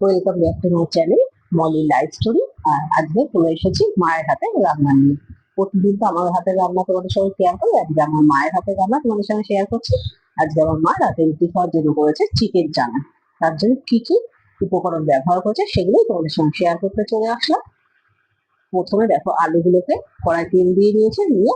Welcome back to my channel Molly life story আর আজকে চলে এসেছি মায়ের হাতে রান্না নিয়ে। প্রতিদিন তো আমার হাতে রান্না তোমাদের সঙ্গে শেয়ার করি, আজকে আমার মায়ের হাতে রান্না তোমাদের সঙ্গে শেয়ার করছি। আজকে আমার মা রাতে রুটি খাওয়ার জন্য করেছে চিকেন চানা। তার জন্য কি কি উপকরণ ব্যবহার করেছে সেগুলোই তোমাদের সঙ্গে শেয়ার করতে চলে আসলাম। প্রথমে দেখো আলুগুলোকে কড়াই তেল দিয়ে নিয়েছে নিয়ে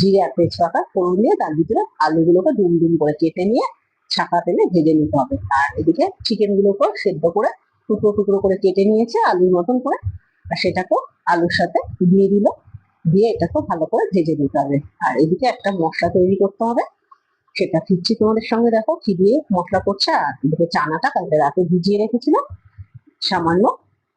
জিরে আর তেজপাতা, ফোড়ন দিয়ে তার ভিতরে আলুগুলোকে ডুম ডুম করে কেটে নিয়ে ছাকা তেলে ভেজে নিতে হবে। আর এদিকে চিকেন গুলোকে সেদ্ধ করে টুকরো টুকরো করে কেটে নিয়েছে আলুর মতন করে। আর সেটাকেও আলুর সাথে দিয়ে দিল। দিয়ে এটাকেও ভালো করে ভেজে নিতে হবে। আর এদিকে একটা মশলা তৈরি করতে হবে। সেটা ফিরছি তোমাদের সঙ্গে দেখো কি দিয়ে মশলা করছে। আর এদিকে চানাটা কালকে রাতে ভিজিয়ে রেখেছিলাম। সামান্য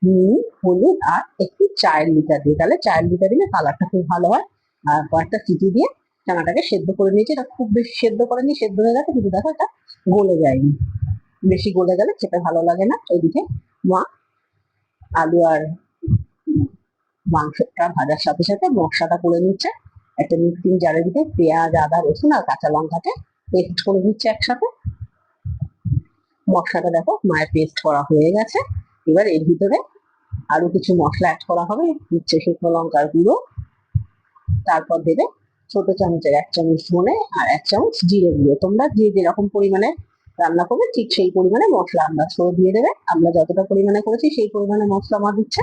নুন, হলুদ আর একটু চায়ের লিটার দিয়ে। তাহলে চায়ের লিটার দিলে কালারটা খুব ভালো হয়। আর কয়েকটা চিটি দিয়ে চানাটাকে সেদ্ধ করে নিয়েছি। এটা খুব বেশি সেদ্ধ করেনি, সেদ্ধ হয়ে গেছে। কিন্তু দেখো এটা গলে যায়নি। বেশি গলে গেলে খেতে ভালো লাগে না। ওইদিকে মা আলু আর মাংসটা ভাজার সাথে সাথে মশলাটা করে নিচ্ছে। একটা মিক্সিং জারের দিকে পেঁয়াজ, আদা, রসুন আর কাঁচা লঙ্কাকে পেস্ট করে দিচ্ছে একসাথে। মশলাটা দেখো মায়ের পেস্ট করা হয়ে গেছে। এবার এর ভিতরে আরও কিছু মশলা অ্যাড করা হবে। দিচ্ছে শুকনো লঙ্কার গুঁড়ো। তারপর দেবে ছোট চামচের এক চামচ ধনে আর এক চামচ জিরে গুঁড়ো। তোমরা যে যেরকম পরিমাণে রান্না করবে, ঠিক সেই পরিমাণে মশলা আন্দাজ করে দিয়ে দেবে। আমরা যতটা পরিমাণে করেছি সেই পরিমাণে মশলা আমার দিচ্ছে।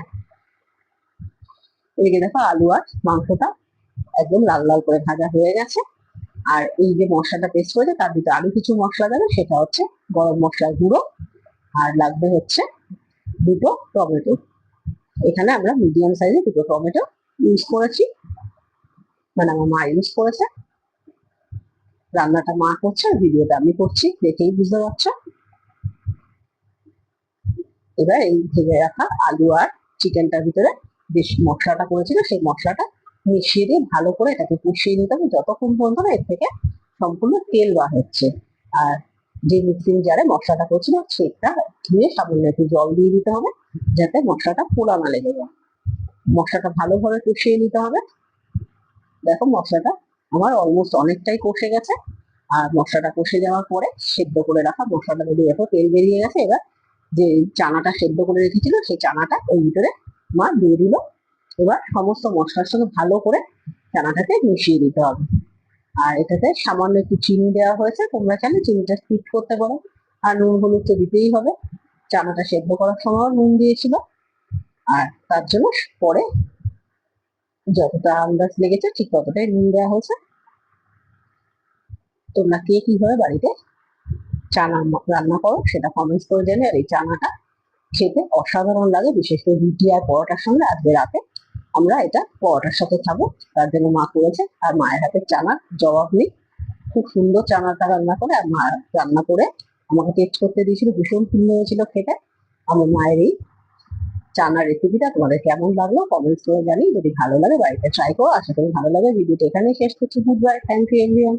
এদিকে দেখো আলু আর মাংসটা একদম লাল লাল করে ভাজা হয়ে গেছে। আর এই যে মশলাটা পেস্ট করেছে, তার ভিতরে আরও কিছু মশলা দেবে, সেটা হচ্ছে গরম মশলার গুঁড়ো আর লাগবে হচ্ছে দুটো টমেটো। এখানে আমরা মিডিয়াম সাইজে দুটো টমেটো ইউজ করেছি। মানে আমার মা ইউজ করেছে। রান্নাটা মা করছে, আর ভিডিওটা আমি করছি, দেখেই বুঝতে পারছ? এবার এই ভেজে রাখা আলু আর চিকেনটার ভিতরে যে মশলাটা করেছিল, সেই মশলাটা মিশিয়ে দিয়ে ভালো করে এটাকে কষিয়ে নিতে হবে। যতক্ষণ পর্যন্ত না এর থেকে সম্পূর্ণ তেল বার হচ্ছে। আর যে মিক্সিং জারে মশলাটা করেছিল, সেটা ধুয়ে সামান্য একটু জল দিয়ে দিতে হবে, যাতে মশলাটা পোড়া না লেগে যায়। মশলাটা ভালোভাবে কষিয়ে নিতে হবে। দেখো মশলাটা আমার অলমোস্ট অনেকটাই কষে গেছে। আর মশলাটা কষে যাওয়ার পরে সেদ্ধ করে রাখা মশলাটা যদি দেখো তেল বেরিয়ে গেছে। এবার যে চানাটা সেদ্ধ করে রেখেছিল, সেই চানাটা ওই ভিতরে মা দিয়ে দিল। এবার সমস্ত মশলার সঙ্গে ভালো করে চানাটাকে মিশিয়ে দিতে হবে। আর এটাতে সামান্য একটু চিনি দেওয়া হয়েছে। তোমরা চাইলে চিনিটা স্কিপ করতে পারো। আর নুন হলুদ তো দিতেই হবে। চানাটা সেদ্ধ করার সময় নুন দিয়েছিল। আর তার জন্য পরে যতটা আন্দাজ লেগেছে ঠিক ততটাই নুন দেওয়া হয়েছে। তোমরা কে কীভাবে বাড়িতে চানা রান্না করো সেটা কমেন্টস করে জানি আর এই চানাটা খেতে অসাধারণ লাগে, বিশেষ করে রুটি আর পরোটার সঙ্গে। আজকে রাতে আমরা এটা পরোটার সাথে খাব। তার জন্য মা করেছে আর মায়ের হাতের চানা জবাব নেই। খুব সুন্দর চানাটা রান্না করে আর মা রান্না করে আমাকে টেস্ট করতে দিয়েছিল। ভীষণ সুন্দর হয়েছিল খেতে। আমার মায়ের এই চানার রেসিপিটা তোমাদের কেমন লাগল কমেন্টস করে জানি যদি ভালো লাগে বাড়িতে ট্রাই করো। আশা করি ভালো লাগে ভিডিওটা এখানেই শেষ করছি। Goodbye thank you everyone